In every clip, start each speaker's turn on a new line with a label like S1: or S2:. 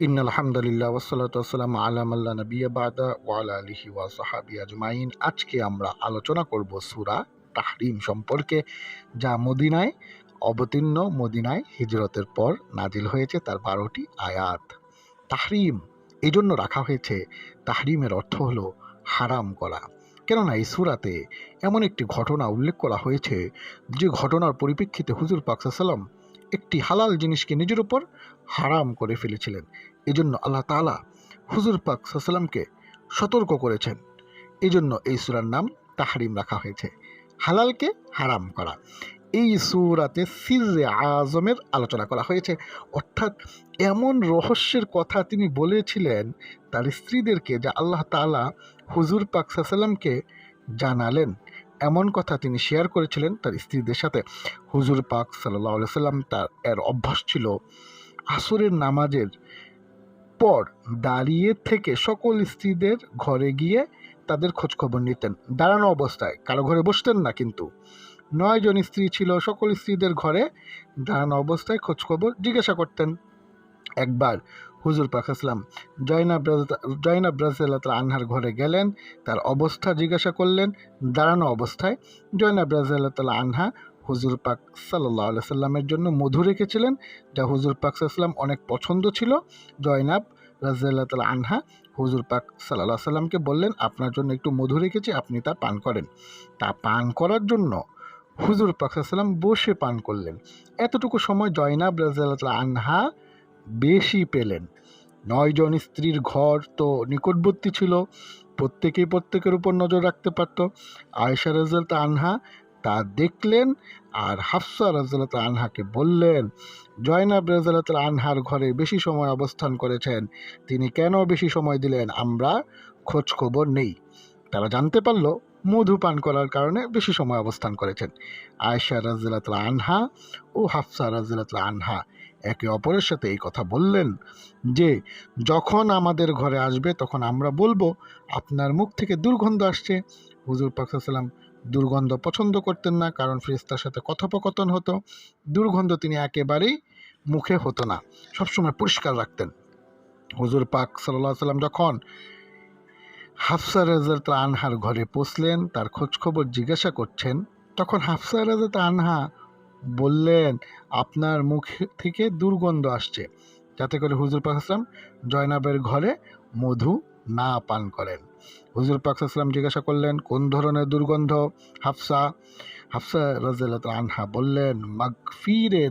S1: In আলহামদুলিল্লাহ ওসালাত ওসালাম আলাম নবিয়া বাদা ওয়ালা আলিহি ওয়া সাহাবি আজমাইন। আজকে আমরা আলোচনা করব সুরা তাহরিম সম্পর্কে, যা মদিনায়, অবতীর্ণ মদিনায় হিজরতের পর নাজিল হয়েছে তার বারোটি আয়াত। তাহরিম এই জন্য রাখা হয়েছে, তাহরিমের অর্থ হলো হারাম করা। কেননা এই সুরাতে এমন একটি ঘটনা উল্লেখ করা হয়েছে, যে ঘটনার পরিপ্রেক্ষিতে হুজুর পাকসাল্লাম একটি হালাল জিনিসকে নিজের উপর হারাম করে ফেলেছিলেন। এজন্য আল্লাহ তাআলা হুজুর পাক সাল্লামকে সতর্ক করেছেন। এই জন্য এই সুরার নাম তাহারিম রাখা হয়েছে। হালালকে হারাম করা। এই সুরাতে সিরে আজমের আলোচনা করা হয়েছে। অর্থাৎ এমন রহস্যের কথা তিনি বলেছিলেন তার স্ত্রীদেরকে যা আল্লাহ তাআলা হুজুর পাক সাল্লামকে জানালেন। এমন কথা তিনি শেয়ার করেছিলেন তার স্ত্রীদের সাথে। হুজুর পাক সাল্লাহ সাল্লাম তার, এর অভ্যাস ছিল আসরের নামাজের পর দাঁড়িয়ে থেকে সকল স্ত্রীদের ঘরে গিয়ে তাদের খোঁজখবর নিতেন। দাঁড়ানো অবস্থায়, কারও ঘরে বসতেন না কিন্তু। নয় জন স্ত্রী ছিল, সকল স্ত্রীদের ঘরে দাঁড়ানো অবস্থায় খোঁজখবর জিজ্ঞাসা করতেন। একবার হুজুর পাক পাকাসলাম জয়নাব জয়নাব রাজিয়াল্লাহ আনহার ঘরে গেলেন, তার অবস্থা জিজ্ঞাসা করলেন, দাঁড়ানো অবস্থায় জয়নাব রাজিয়াল্লাহ তালা আনহা হুজুর পাক সাল্লাহ সাল্লামের জন্য মধু রেখেছিলেন, যা হুজুর পাক সাল্লাম অনেক পছন্দ ছিল। জয়নাব রাজিয়াল্লাহ তালা আনহা হুজুর পাক সাল্লাহ সাল্লামকে বললেন, আপনার জন্য একটু মধু রেখেছি, আপনি তা পান করেন। তা পান করার জন্য হুজুর পাক সাল্লাম বসে পান করলেন। এতটুকু সময় জয়নাব রাজিয়াল্লাহ তালা আনহা বেশি পেলেন। নয়জন স্ত্রীর ঘর তো নিকটবর্তী ছিল। প্রত্যেকেই প্রত্যেকের উপর নজর রাখতে পারত। আয়েশা রাজালত আনহা তা দেখলেন আর হাফসা রাজালত আনহাকে বললেন, জয়নাব রাজালত আনহার ঘরে বেশি সময় অবস্থান করেছেন। তিনি কেন বেশি সময় দিলেন? আমরা খোঁজ খবর নেই। তারা জানতে পারল মধু পান করার কারণে বেশি সময় অবস্থান করেছেন। আয়েশা রাজিলাত আনহা ও হাফসা রাজিলাত আনহা একে অপরের সাথে এই কথা বললেন যে, যখন আমাদের ঘরে আসবে, তখন আমরা বলব, আপনার মুখ থেকে দুর্গন্ধ আসছে। হুজুর পাকসাল্লাম দুর্গন্ধ পছন্দ করতেন না, কারণ ফ্রিস্তার সাথে কথোপকথন হতো। দুর্গন্ধ তিনি একেবারেই মুখে হতো না, সবসময় পরিষ্কার রাখতেন। হুজুর পাক সাল্লাহ সাল্লাম যখন হাফসা রাজাত আনহার ঘরে পৌঁছলেন, তার খোঁজখবর জিজ্ঞাসা করছেন, তখন হাফসা রাজাত আনহা বললেন, আপনার মুখ থেকে দুর্গন্ধ আসছে। যাতে করে হুজুর পাক জয়নাবের ঘরে মধু না পান করেন। হুজুর পাক আসলাম জিজ্ঞাসা করলেন, কোন ধরনের দুর্গন্ধ? হাফসা হাফসা রাজাল আনহা বললেন, মাগফিরের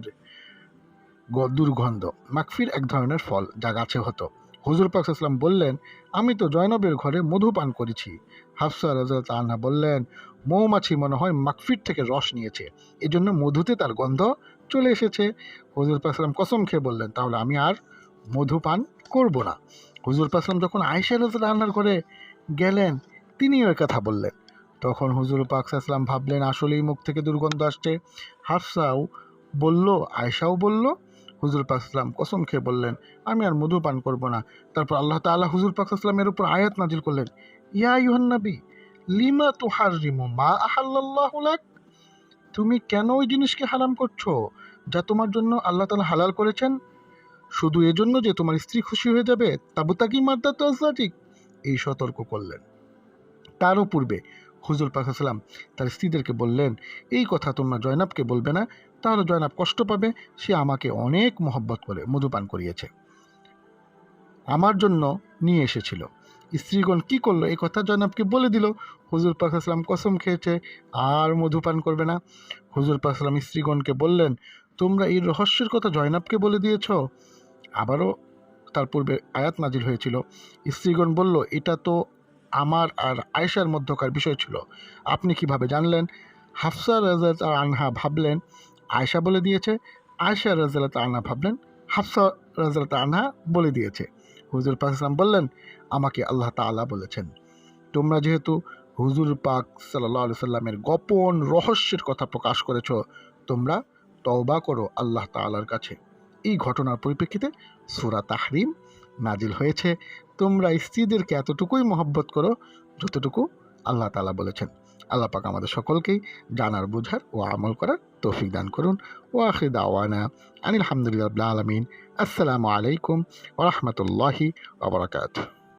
S1: দুর্গন্ধ। মাগফির এক ধরনের ফল, যা গাছে হতো। হুজুর পাক আসলাম বললেন, আমি তো জয়নবের ঘরে মধু পান করেছি। হাফসা রাজাল আনহা বললেন, মৌমাছি মনে হয় মাকফির থেকে রস নিয়েছে এই জন্য মধুতে তার গন্ধ চলে এসেছে। হুজুর পাসলাম কসম খেয়ে বললেন, তাহলে আমি আর মধু পান করব না। হুজুর পাসলাম যখন আয়সা রাজা রান্নার ঘরে গেলেন, তিনিও কথা বললেন। তখন হুজুর পাকসাল্লাম ভাবলেন, আসলেই মুখ থেকে দুর্গন্ধ আসছে। হাফসাও বলল আয়সাও বলল হুজুর পাকসাল্লাম কসম খেয়ে বললেন, আমি আর মধু পান করব না। তারপর আল্লাহ তাআলা হুজুর পাকসাল্লামের উপর আয়াত নাজিল করলেন, ইয়া ইউহান্নবী লিমা তুহার রিমু মা আহাল্লাহ তুমি কেন ওই জিনিসকে হারাম করছ, যা তোমার জন্য আল্লাহ তালা হালাল করেছেন? শুধু এজন্য যে তোমার স্ত্রী খুশি হয়ে যাবে, তাবুতাকি মাদ্দা তো এই সতর্ক করলেন। তারও পূর্বে হুজুর পাকাসাল্লাম তার স্ত্রীদেরকে বললেন, এই কথা তোমরা জয়নাবকে বলবে না, তাহলে জয়নাব কষ্ট পাবে, সে আমাকে অনেক মহব্বত করে, মধুপান করিয়েছে। আমার জন্য নিয়ে এসেছিল। স্ত্রীগণ কি করল? এই কথা জয়নাবকে বলে দিল। হুজুর পাকাসলাম কসম খেয়েছে, আর মধুপান করবে না। হুজুর পাকাসলাম স্ত্রীগণকে বললেন, তোমরা এই রহস্যের কথা জয়নাবকে বলে দিয়েছ? আবারও তার পূর্বে আয়াত নাজিল হয়েছিল। স্ত্রীগণ বলল, এটা তো আমার আর আয়েশার মধ্যকার বিষয় ছিল। আপনি কীভাবে জানলেন? হাফসা রাজাত আনহা ভাবলেন, আয়েশা বলে দিয়েছে, আয়েশা রাজাত আনহা ভাবলেন, হাফসা রাজাত আনহা বলে দিয়েছে। হুজুর পাক ইসলাম বললেন, আমাকে আল্লাহ তাআলা বলেছেন। তোমরা যেহেতু হুজুর পাক সাল্লাহ সাল্লামের গোপন রহস্যের কথা প্রকাশ করেছ, তোমরা তওবা করো আল্লাহ তাআলার কাছে। এই ঘটনার পরিপ্রেক্ষিতে সুরা তাহরিম নাজিল হয়েছে। তোমরা স্ত্রীদেরকে এতটুকুই মহব্বত করো যতটুকু আল্লাহ তালা বলেছেন। আল্লাহ পাক আমাদের সকলকেই জানার, বোঝার ও আমল করার তৌফিক দান করুন। ও আখির দাওয়ানা আনিল হামদুলিল্লাহ আলমিন। আসসালামু আলাইকুম ওরহমতুল্লাহি ওবরাকাতুহ